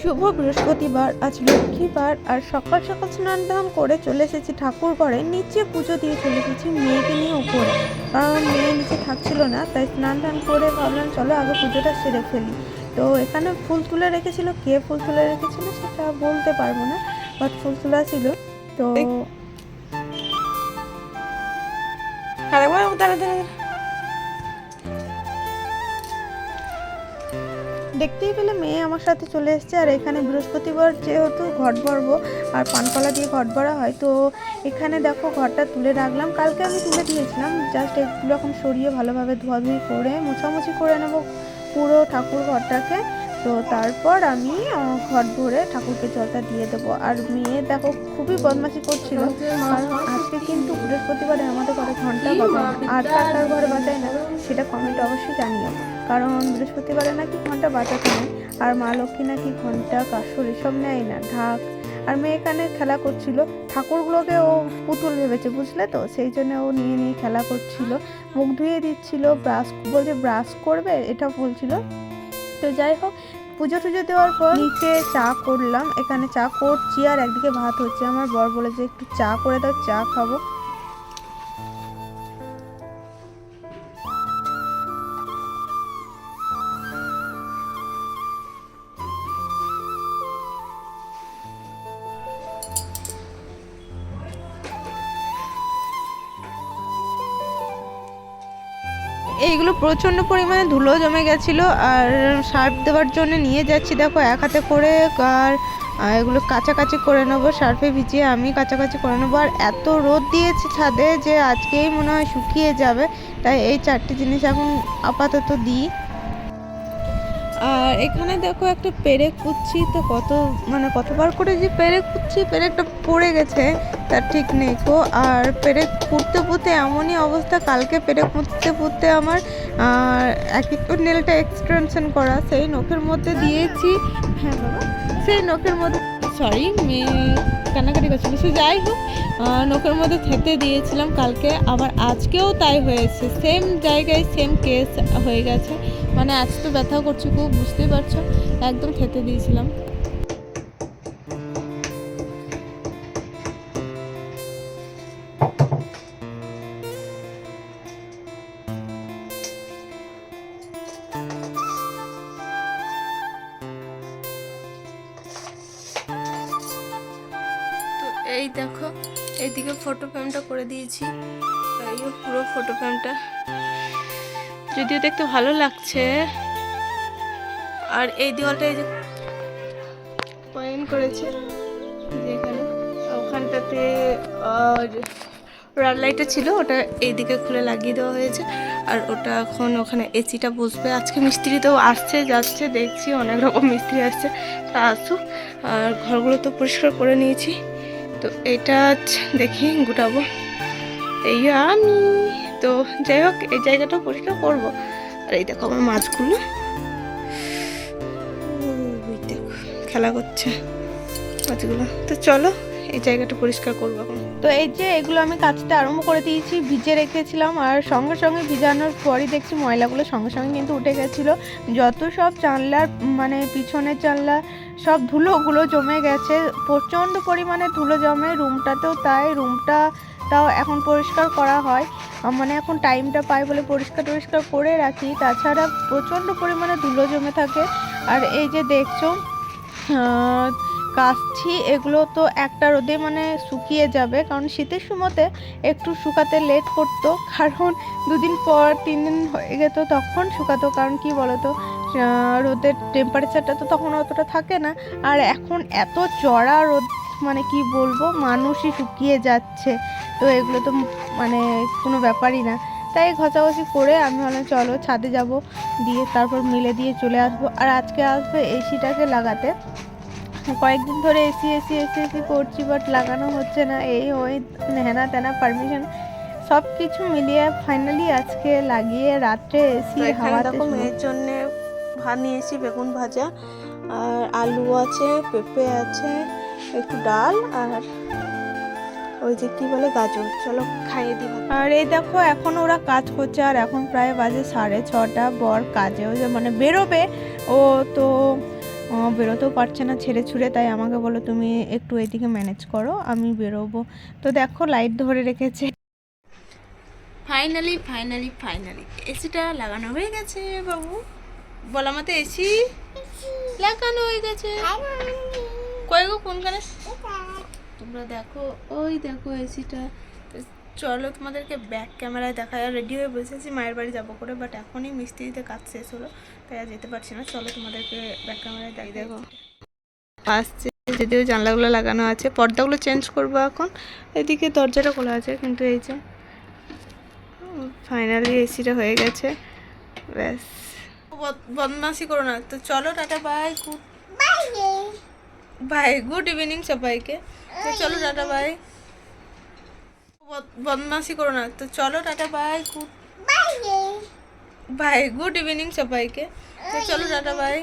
শুভ বৃহস্পতিবার। আজ লক্ষ্মীবার আর সকাল সকাল স্নান ধান করে চলে এসেছি ঠাকুর ঘরে। নিচে পুজো দিয়ে চলে এসেছি মেয়েকে নিয়ে উপরে। কারণ মেয়ে নিচে থাকছিল না, তাই স্নান ধান করে ভাবলাম চলো আগে পুজোটা সেরে ফেলি। তো এখানে ফুল তুলে রেখেছিল। কে ফুল তুলে রেখেছিল সেটা বলতে পারব না বাট ফুল তোলা ছিল। তো আরেকবার দেখতেই পেলে মেয়ে আমার সাথে চলে এসেছে আর এখানে বৃহস্পতিবার যেহেতু ঘট ভরবো আর পানকলা দিয়ে ঘট ভরা হয়, তো এখানে দেখো ঘরটা তুলে রাখলাম। কালকে আমি তুলে দিয়েছিলাম জাস্ট এগুলো এখন সরিয়ে ভালোভাবে ধোয়াধুয়ি করে, মোছামুছি করে নেব পুরো ঠাকুর ঘরটাকে। তো তারপর আমি ঘট ভরে ঠাকুরকে জলটা দিয়ে দেবো। আর মেয়ে দেখো খুবই বদমাশি করছিল। আজকে কিন্তু বৃহস্পতিবারে আমাদের ঘরে ঘণ্টা বাজায় আর কার ঘরে বাজায় না, সেটা কমেন্ট অবশ্যই জানিও। কারণ বৃহস্পতিবারে নাকি ঘণ্টা বাজাতে নেয় আর মা লক্ষ্মী নাকি ঘণ্টা কাসর এসব নেয় না। ঢাক। আর মেয়ে এখানে খেলা করছিল। ঠাকুরগুলোকে ও পুতুল ভেবেছে, বুঝলে তো? সেই জন্য ও নিয়ে নিয়ে খেলা করছিল। মুখ ধুয়ে দিচ্ছিল, ব্রাশ বলছে, ব্রাশ করবে? এটা বলছিল। তো যাই হোক, পুজো টুজো দেওয়ার পর নিচে চা করলাম। এখানে চা করছি আর একদিকে ভাত হচ্ছে। আমার বর বলেছে, একটু চা করে দাও, চা খাব। এইগুলো প্রচণ্ড পরিমাণে ধুলো জমে গেছিল আর সার্ফ দেওয়ার জন্য নিয়ে যাচ্ছি। দেখো, এক হাতে করে আর এগুলো কাছাকাছি করে নেব, সার্ফে ভিজিয়ে আমি কাছাকাছি করে নেব। আর এত রোদ দিয়েছে ছাদে যে আজকেই মনে হয় শুকিয়ে যাবে। তাই এই চারটি জিনিস এখন আপাতত দিই। আর এখানে দেখো একটা পেরেক পুচ্ছি তো কত মানে কতবার করে যে পেরেক পুচ্ছি পেরেকটা পড়ে গেছে, তার ঠিক নেই কো আর পেরেক পুঁততে পুঁতে এমনই অবস্থা, কালকে পেরেক পুঁততে পুঁততে আমার এক একটু নেলটা এক্সটেনশন করা, সেই নখের মধ্যে দিয়েছি। হ্যাঁ বাবা, সেই নখের মধ্যে সরি মেয়ে কান্নাকাটি করছিল। সে যাই হোক নখের মধ্যে থেতে দিয়েছিলাম, কালকে আবার আজকেও তাই হয়েছে। সেম জায়গায় সেম কেস হয়ে গেছে। মানে আজ তো ব্যথা করছে খুব বুঝতেই পারছ? একদম খেতে দিয়েছিলাম। এই দেখো, এইদিকে ফটো ফ্রেমটা করে দিয়েছি। এই পুরো ফটো ফ্রেমটা যদিও দেখতে ভালো লাগছে। আর এই দেওয়ালটা এই যে পয়েন্ট করেছে, যেখানে ওখানটাতে রাড লাইটটা ছিল, ওটা এইদিকে খুলে লাগিয়ে দেওয়া হয়েছে। আর ওটা এখন ওখানে এসিটা বসবে। আজকে মিস্ত্রি তো আসছে, যাচ্ছে, দেখছি অনেক রকম মিস্ত্রি আসছে। তা আসুক, আর ঘরগুলো তো পরিষ্কার করে নিয়েছি। তো এটা দেখি, গুটাবো। এই আমি। যাই হোক, এই জায়গাটা পরিষ্কার করব। আর এই দেখো আমার মাছগুলো। খেলা করছে মাছগুলো। তো চলো, এই জায়গাটা পরিষ্কার করব তো এই যে এগুলো আমি কাজটা আরম্ভ করে দিয়েছি, ভিজে রেখেছিলাম, আর সঙ্গে সঙ্গে ভিজানোর পরই দেখছি ময়লাগুলো সঙ্গে সঙ্গে কিন্তু উঠে গেছিল। যত সব জানলার মানে পিছনের জানলা, সব ধুলোগুলো জমে গেছে, প্রচণ্ড পরিমাণে ধুলো জমে। রুমটাতেও তাই, রুমটা তাও এখন পরিষ্কার করা হয়। মানে এখন টাইমটা পাই বলে পরিষ্কার টরিষ্কার করে রাখি। তাছাড়া প্রচণ্ড পরিমাণে ধুলো জমে থাকে। আর এই যে দেখছ কাশছি এগুলো তো একটা রোদে মানে শুকিয়ে যাবে। কারণ শীতের সময়তে একটু শুকাতে লেট করতো। কারণ দুদিন পর তিন দিন হয়ে যেত তখন শুকাতো। কারণ কি বলতো রোদের টেম্পারেচারটা তো তখন অতটা থাকে না। আর এখন এত চড়া রোদ মানে কি বলব মানুষই শুকিয়ে যাচ্ছে। তো এগুলো তো মানে কোনো ব্যাপারই না। তাই ঘষাঘষি করে আমি ভাবলাম চলো ছাদে যাব দিয়ে তারপর মিলে দিয়ে চলে আসব। আর আজকে আসবে এসিটাকে লাগাতে। কয়েকদিন ধরে এসি এসি এসি এসি করছি বাট লাগানো হচ্ছে না। এই ওই হেনা তেনা পারমিশন সব কিছু মিলিয়ে ফাইনালি আজকে লাগিয়ে রাত্রে এসি তো এখানে হাওয়াতে দেখো শুবো। মেয়ের জন্য ভাত নিয়েছি বেগুন ভাজা। আর আলু আছে পেঁপে আছে একটু ডাল আর ওই যে কি বলে গাজর। চলো খাইয়ে দিই ভাত। আর এই দেখো এখন ওরা কাজ করছে আর এখন প্রায় বাজে সাড়ে ছটা। বর কাজেও যে মানে বেরোবে ও তো বেরোতেও পারছে না ছেড়ে ছুড়ে তাই আমাকে বলো তুমি একটু এদিকে ম্যানেজ করো আমি বেরোবো। তো দেখো লাইট ধরে রেখেছে। ফাইনালি ফাইনালি ফাইনালি এসিটা লাগানো হয়ে গেছে বাবু। বলা মতো এসি লাগানো হয়ে গেছে। কই গো কোনখানে? তোমরা দেখো ওই দেখো এসিটা। চলো তোমাদেরকে ব্যাক ক্যামেরায় দেখা রেডি হয়ে বসেছি মায়ের বাড়ি যাব করে বাট এখনই মিস্ত্রিতে কাজ শেষ হলো তাই আর যেতে পারছি না। চলো তোমাদেরকে ব্যাক ক্যামেরায় দেখ দেখো। আসছে যদিও জানলাগুলো লাগানো আছে পর্দাগুলো চেঞ্জ করব এখন। এদিকে দরজাটা খোলা আছে কিন্তু এই যে ফাইনালি এসিটা হয়ে গেছে। ব্যাস। বদমাসি করো না। তো চলো tata bye goodbye good evening সবাইকে তো চলো টাটা বাই বদমাসি করো না তো চলো tata bye goodbye good evening সবাইকে তো চলো টাটা বাই